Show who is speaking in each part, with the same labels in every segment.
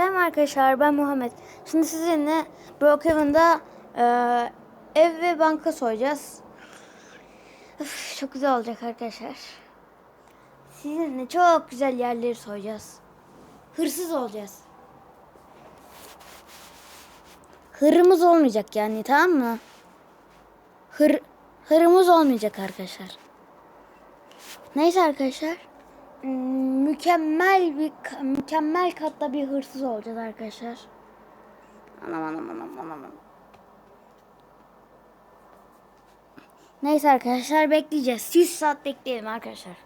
Speaker 1: Selam arkadaşlar ben Muhammed. Şimdi sizinle Brookhaven'da e, ev ve banka soyacağız. Üf, çok güzel olacak arkadaşlar. Sizinle çok güzel yerleri soyacağız. Hırsız olacağız. Hırımız olmayacak yani tamam mı? Hır, hırımız olmayacak arkadaşlar. Neyse arkadaşlar. Mükemmel bir mükemmel katta bir hırsız olacağız arkadaşlar. Anam anam anam anam. anam. Neyse arkadaşlar bekleyeceğiz. 100 saat bekleyelim arkadaşlar.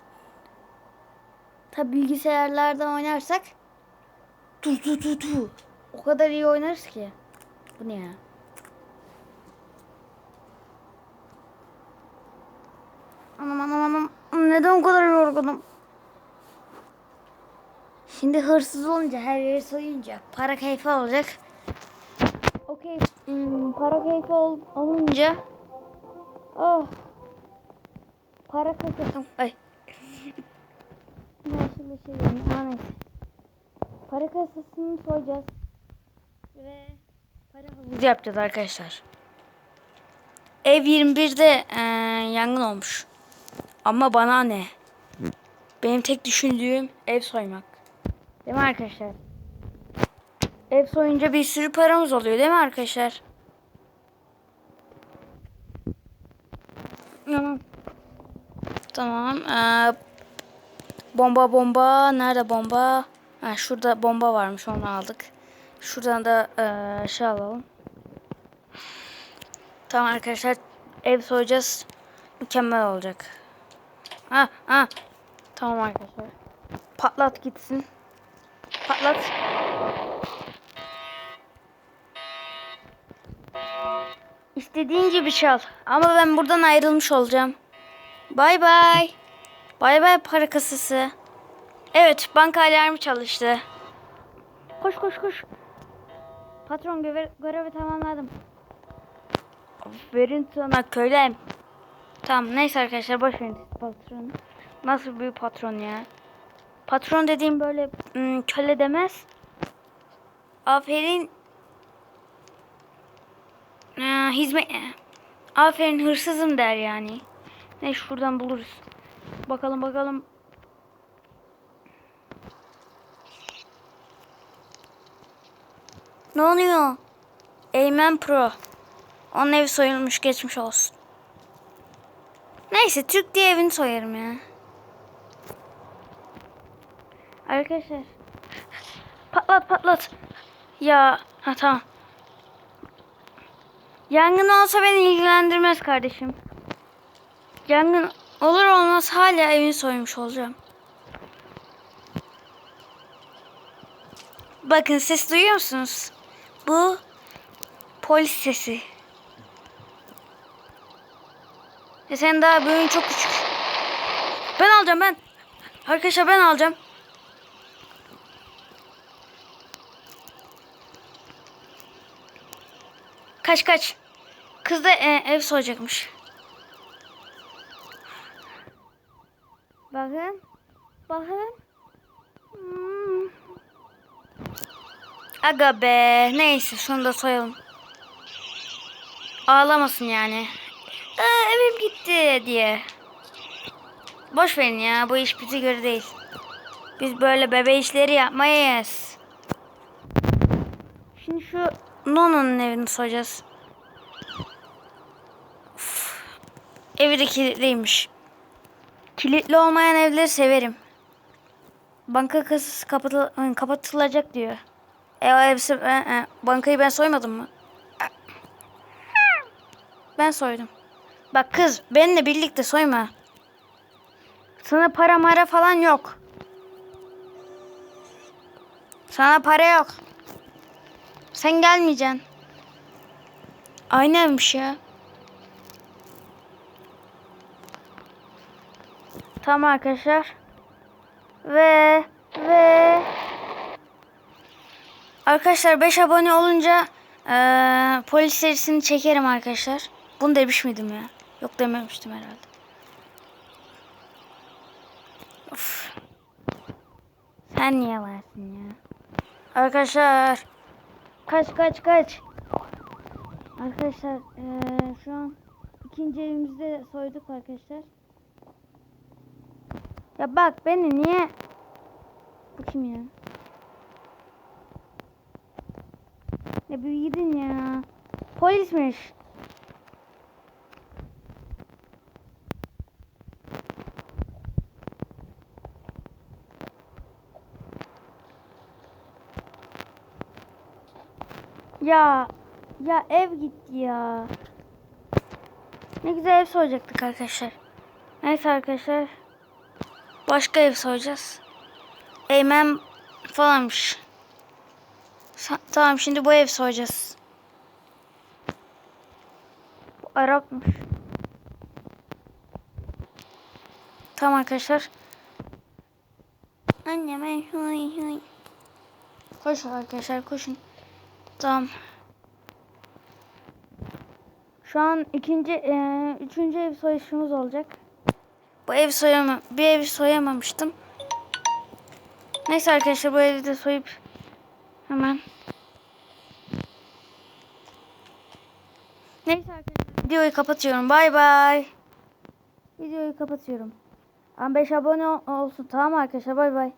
Speaker 1: Tabi bilgisayarlardan oynarsak tu tu tu tu. O kadar iyi oynarız ki. Bu ne ya? Anam anam anam. Neden o kadar yorgunum? Şimdi hırsız olunca her yeri soyunca para keyfi olacak. Okey. Hmm, para keyfi ol, olunca oh para kasasım ay bir şey neyse. Para kasasını soyacağız. Ve para havuzu yapacağız arkadaşlar. Ev 21'de eee, yangın olmuş. Ama bana ne? Benim tek düşündüğüm ev soymak. Değil mi arkadaşlar? Ev soyunca bir sürü paramız oluyor değil mi arkadaşlar? Tamam. Tamam. Ee, bomba bomba. Nerede bomba? Ha, şurada bomba varmış onu aldık. Şuradan da ee, şey alalım. Tamam arkadaşlar. Ev soyacağız. Mükemmel olacak. Ha ha. Tamam arkadaşlar. Patlat gitsin. Patlat. İstediğin gibi çal. Ama ben buradan ayrılmış olacağım. Bay bay. Bay bay para kasası. Evet banka alarmı çalıştı. Koş koş koş. Patron görevi, görevi tamamladım. Aferin sana kölem. Tamam neyse arkadaşlar boş verin patronu. Nasıl bir patron ya? Patron dediğim böyle ım, köle demez. Aferin. Ee, hizmet. Aferin hırsızım der yani. Ne şuradan buluruz. Bakalım bakalım. Ne oluyor? Eymen Pro. Onun evi soyulmuş geçmiş olsun. Neyse Türk diye evini soyarım ya. Arkadaşlar. Patlat patlat. Ya ha tamam. Yangın olsa beni ilgilendirmez kardeşim. Yangın olur olmaz hala evini soymuş olacağım. Bakın ses duyuyor musunuz? Bu polis sesi. E sen daha büyüğün çok küçük. Ben alacağım ben. Arkadaşlar ben alacağım. Kaç kaç. Kız da e, ev soyacakmış. Bakın. Bakın. Hmm. Aga be. Neyse şunu da soyalım. Ağlamasın yani. Aa, evim gitti diye. Boş verin ya. Bu iş bize göre değil. Biz böyle bebe işleri yapmayız. Şu Nono'nun evini soyacağız. Uf. Evi de kilitliymiş. Kilitli olmayan evleri severim. Banka kasası kapatıl kapatılacak diyor. E o hepsi e, e, bankayı ben soymadım mı? Ben soydum. Bak kız benimle birlikte soyma. Sana para mara falan yok. Sana para yok. Sen gelmeyeceksin. Aynı evmiş ya. Tamam arkadaşlar. Ve ve Arkadaşlar 5 abone olunca eee polis serisini çekerim arkadaşlar. Bunu demiş miydim ya? Yok dememiştim herhalde. Of. Sen niye varsın ya? Arkadaşlar. Kaç kaç kaç. Arkadaşlar eee, şu an ikinci evimizde soyduk arkadaşlar. Ya bak beni niye bu kim ya? Ya bir gidin ya. Polismiş. Ya ya ev gitti ya. Ne güzel ev soyacaktık arkadaşlar. Neyse arkadaşlar. Başka ev soyacağız. Eymen falanmış. Tamam şimdi bu ev soyacağız. Bu Arapmış. Tamam arkadaşlar. Anneme huy huy. Koşun arkadaşlar koşun. Tamam. Şu an ikinci, eee, üçüncü ev soyuşumuz olacak. Bu ev soyamam, bir ev soyamamıştım. Neyse arkadaşlar bu evi de soyup hemen. Neyse arkadaşlar videoyu kapatıyorum. Bay bay. Videoyu kapatıyorum. 15 abone ol- olsun tamam arkadaşlar bay bay.